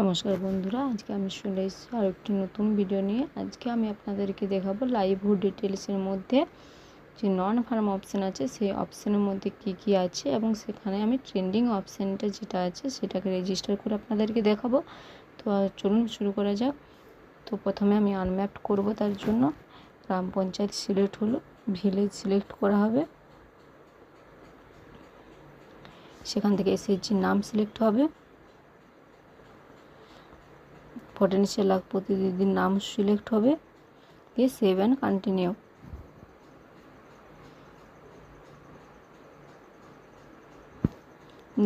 নমস্কার বন্ধুরা, আজকে আমি চলে এসেছি আর একটি নতুন ভিডিও নিয়ে। আজকে আমি আপনাদেরকে দেখাবো লাইভহুড ডিটেলসের মধ্যে যে নন ফার্ম অপশান আছে, সেই অপশানের মধ্যে কি কি আছে এবং সেখানে আমি ট্রেন্ডিং অপশানটা যেটা আছে, সেটাকে রেজিস্টার করে আপনাদেরকে দেখাবো। তো চলুন শুরু করা যাক। তো প্রথমে আমি আনম্যাপড করব তার জন্য। গ্রাম পঞ্চায়েত সিলেক্ট হলো ভিলেজ সিলেক্ট করা হবে। সেখান থেকে এসএইচজির নাম সিলেক্ট হবে। পটেনশিয়াল লাখ প্রতিনিধির নাম সিলেক্ট হবে। দিয়ে সেভ অ্যান্ড কন্টিনিউ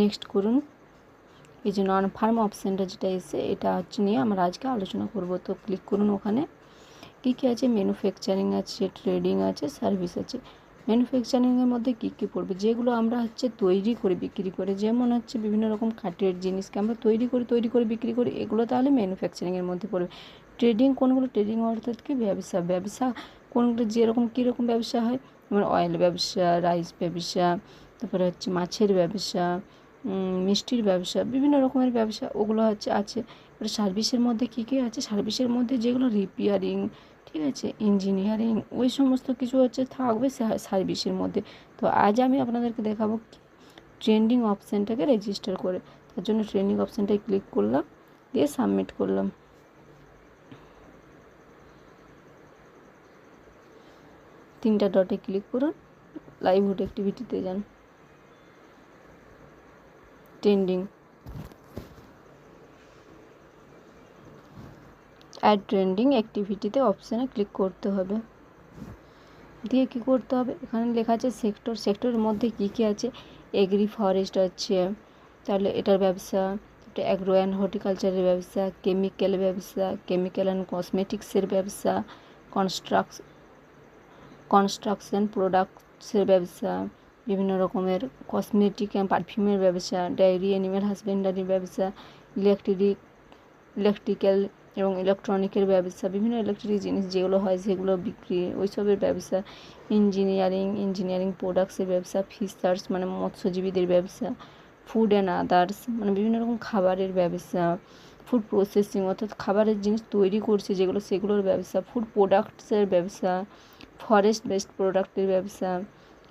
নেক্সট করুন। এই যে নন ফার্ম অপশানটা যেটা এসে এটা হচ্ছে নিয়ে আমরা আজকে আলোচনা করব। তো ক্লিক করুন ওখানে। কী কী আছে? ম্যানুফ্যাকচারিং আছে ট্রেডিং আছে সার্ভিস আছে। ম্যানুফ্যাকচারিংয়ের মধ্যে কী কী পড়বে? যেগুলো আমরা হচ্ছে তৈরি করে বিক্রি করে, যেমন হচ্ছে বিভিন্ন রকম কাঠের জিনিসকে আমরা তৈরি করে তৈরি করে বিক্রি করি, এগুলো তাহলে ম্যানুফ্যাকচারিংয়ের মধ্যে পড়বে। ট্রেডিং কোনগুলো ট্রেডিং অর্থাৎ কি? ব্যবসা ব্যবসা কোনগুলো যেরকম, কীরকম ব্যবসা হয়? যেমন অয়েল ব্যবসা রাইস ব্যবসা, তারপরে হচ্ছে মাছের ব্যবসা মিষ্টির ব্যবসা, বিভিন্ন রকমের ব্যবসা, ওগুলো হচ্ছে আছে। এবার সার্ভিসের মধ্যে কী কী আছে? সার্ভিসের মধ্যে যেগুলো রিপেয়ারিং ঠিক আছে? ইঞ্জিনিয়ারিং ওই সমস্ত কিছু হচ্ছে থাকবে সার্ভিসের মধ্যে। তো আজ আমি আপনাদেরকে দেখাবো ট্রেন্ডিং অপশানটাকে রেজিস্টার করে। তার জন্য ট্রেন্ডিং অপশানটায় ক্লিক করলাম, দিয়ে সাবমিট করলাম। তিনটা ডটে ক্লিক করুন লাইভহুড অ্যাক্টিভিটিতে যান। ট্রেন্ডিং অ্যাড ট্রেন্ডিং অ্যাক্টিভিটিতে অপশানে ক্লিক করতে হবে। দিয়ে কী করতে হবে? এখানে লেখা আছে সেক্টর সেক্টরের মধ্যে কী কী আছে? এগ্রি ফরেস্ট আছে, তাহলে এটার ব্যবসা অ্যাগ্রো অ্যান্ড হর্টিকালচারের ব্যবসা কেমিক্যাল ব্যবসা কেমিক্যাল অ্যান্ড কসমেটিক্সের ব্যবসা কনস্ট্রাকশ কনস্ট্রাকশন প্রোডাক্টসের ব্যবসা, বিভিন্ন রকমের কসমেটিক অ্যান্ড পারফিউমের ব্যবসা ডায়েরি অ্যানিম্যাল হাজবেন্ডারির ব্যবসা ইলেকট্রিক ইলেকট্রিক্যাল এবং ইলেকট্রনিকের ব্যবসা, বিভিন্ন ইলেকট্রিক জিনিস যেগুলো হয় সেগুলো বিক্রি, ওইসবের ব্যবসা ইঞ্জিনিয়ারিং ইঞ্জিনিয়ারিং প্রোডাক্টসের ব্যবসা ফিশার্স মানে মৎস্যজীবীদের ব্যবসা ফুড অ্যান্ড আদার্স মানে বিভিন্ন রকম খাবারের ব্যবসা ফুড প্রসেসিং অর্থাৎ খাবারের জিনিস তৈরি করছে যেগুলো, সেগুলোর ব্যবসা ফুড প্রোডাক্টসের ব্যবসা ফরেস্ট বেসড প্রোডাক্টের ব্যবসা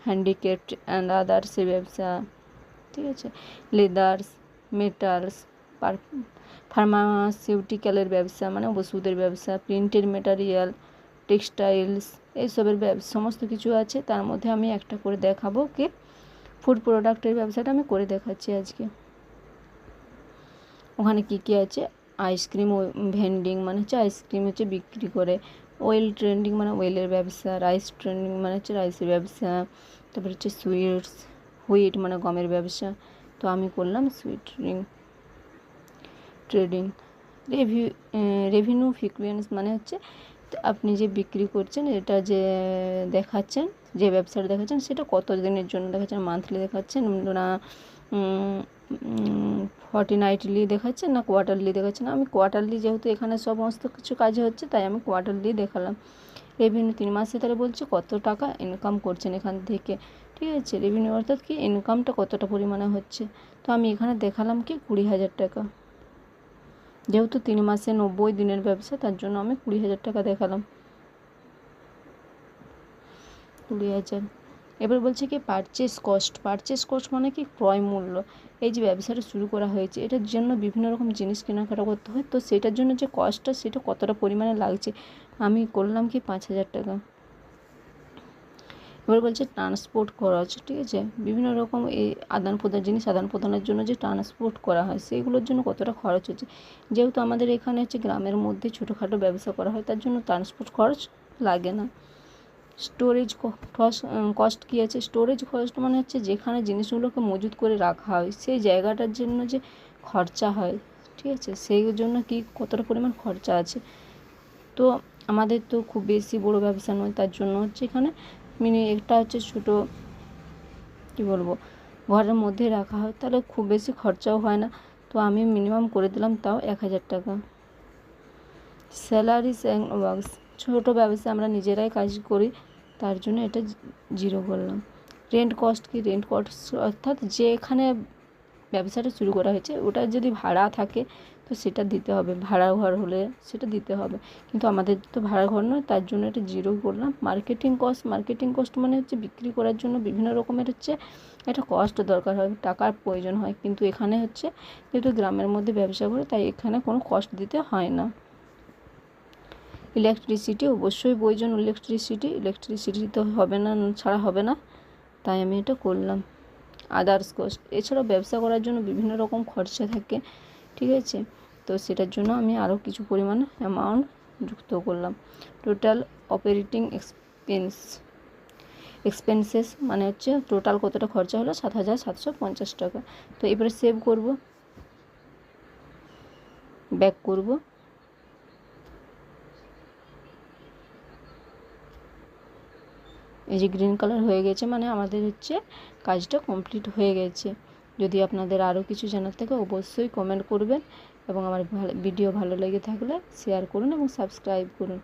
হ্যান্ডিক্যাপ্ট অ্যান্ড আদার্সের ব্যবসা, ঠিক আছে? লেদার্স মেটালস ফার্মাসিউটিক্যালের ব্যবসা মানে ওষুধের ব্যবসা প্রিন্টেড মেটারিয়াল, টেক্সটাইলস, এইসবের ব্যবসা সমস্ত কিছু আছে। তার মধ্যে আমি একটা করে দেখাবো কি ফুড প্রোডাক্টের ব্যবসাটা আমি করে দেখাচ্ছি আজকে। ওখানে কি কি আছে? আইসক্রিম ভেন্ডিং মানে হচ্ছে আইসক্রিম হচ্ছে বিক্রি করে। ওয়েল ট্রেন্ডিং মানে ওয়েলের ব্যবসা, রাইস ট্রেন্ডিং মানে হচ্ছে রাইসের ব্যবসা। তারপর হচ্ছে সুইটস, হুইট মানে গমের ব্যবসা। তো আমি করলাম sweet ring trading review revenue frequency মানে হচ্ছে আপনি যে বিক্রি করছেন, এটা যে দেখাচ্ছেন, যে ব্যবসাটা দেখাচ্ছেন, সেটা কত দিনের জন্য দেখাচ্ছেন? মান্থলি দেখাচ্ছেন না ফর্টি নাইটলি দেখাচ্ছেন না কোয়ার্টারলি দেখাচ্ছেন? আমি কোয়ার্টারলি যেহেতু এখানে সমস্ত কিছু কাজে হচ্ছে, তাই আমি কোয়ার্টারলি দেখালাম। রেভিনিউ তিন মাসে তাহলে বলছে কত টাকা ইনকাম করছেন এখান থেকে। ঠিক আছে? রেভিনিউ অর্থাৎ কি ইনকামটা কতটা পরিমাণে হচ্ছে? তো আমি এখানে দেখালাম কি কুড়ি হাজার টাকা। যেহেতু তিন মাসে নব্বই দিনের ব্যবসা, তার জন্য আমি কুড়ি হাজার টাকা দেখালাম। কুড়ি হাজার। এবার বলছে কি পারচেস কস্ট পারচেস কস্ট মানে কি? ক্রয় মূল্য। এই যে ব্যবসাটা শুরু করা হয়েছে, এটার জন্য বিভিন্ন রকম জিনিস কেনাকাটা করতে হয়। তো সেটার জন্য যে কস্টটা সেটা কতটা পরিমাণে লাগছে? আমি করলাম কি পাঁচ হাজার টাকা। এবার বলছে ট্রান্সপোর্ট খরচ ঠিক আছে? বিভিন্ন রকম এই আদান প্রদান, জিনিস আদান প্রদানের জন্য যে ট্রান্সপোর্ট করা হয়, সেইগুলোর জন্য কতটা খরচ হচ্ছে? যেহেতু আমাদের এখানে হচ্ছে গ্রামের মধ্যে ছোটোখাটো ব্যবসা করা হয়, তার জন্য ট্রান্সপোর্ট খরচ লাগে না। স্টোরেজ কস্ট কী আছে? স্টোরেজ কস্ট মানে হচ্ছে যেখানে জিনিসগুলোকে মজুত করে রাখা হয়, সেই জায়গাটার জন্য যে খরচা হয়, ঠিক আছে? সেই জন্য কি কতটা পরিমাণ খরচা আছে? তো আমাদের তো খুব বেশি বড় ব্যবসা নয়, তার জন্য হচ্ছে এখানে মিনি একটা হচ্ছে ছোটো, কি বলব, ঘরের মধ্যে রাখা হয়। তাহলে খুব বেশি খরচাও হয় না। তো আমি মিনিমাম করে দিলাম তাও এক হাজার টাকা। স্যালারি ওয়ার্কস ছোটো ব্যবসা আমরা নিজেরাই কাজ করি, তার জন্য এটা জিরো করলাম। রেন্ট কস্ট কি? রেন্ট কস্ট অর্থাৎ যে এখানে ব্যবসাটা শুরু করা হয়েছে, ওটা যদি ভাড়া থাকে তো সেটা দিতে হবে। ভাড়া ঘর হলে সেটা দিতে হবে। কিন্তু আমাদের তো ভাড়া ঘর নয়, তার জন্য এটা জিরো করলাম। মার্কেটিং কস্ট মার্কেটিং কস্ট মানে হচ্ছে বিক্রি করার জন্য বিভিন্ন রকমের হচ্ছে একটা কষ্ট দরকার হয়, টাকার প্রয়োজন হয়। কিন্তু এখানে হচ্ছে যেহেতু গ্রামের মধ্যে ব্যবসা করে, তাই এখানে কোনো কষ্ট দিতে হয় না। ইলেকট্রিসিটি অবশ্যই প্রয়োজন ইলেকট্রিসিটি ইলেকট্রিসিটি তো হবে না, ছাড়া হবে না। তাই আমি এটা করলাম। আদার্স কস্ট এছাড়াও ব্যবসা করার জন্য বিভিন্ন রকম খরচা থাকে। ঠিক আছে? তো সেটার জন্য আমি আরও কিছু পরিমাণ অ্যামাউন্ট যুক্ত করলাম। টোটাল অপারেটিং এক্সপেন্স এক্সপেন্সেস মানে হচ্ছে টোটাল কতটা খরচা হলো? সাত হাজার সাতশো পঞ্চাশ টাকা। তো এবারে সেভ করব। ব্যাক করব। এই যে গ্রিন কালার হয়ে গেছে মানে আমাদের হচ্ছে কাজটা কমপ্লিট হয়ে গেছে। যদি আপনাদের আরও কিছু জানার থাকে, অবশ্যই কমেন্ট করবেন এবং আমার ভিডিও ভালো লেগে থাকলে শেয়ার করুন এবং সাবস্ক্রাইব করুন।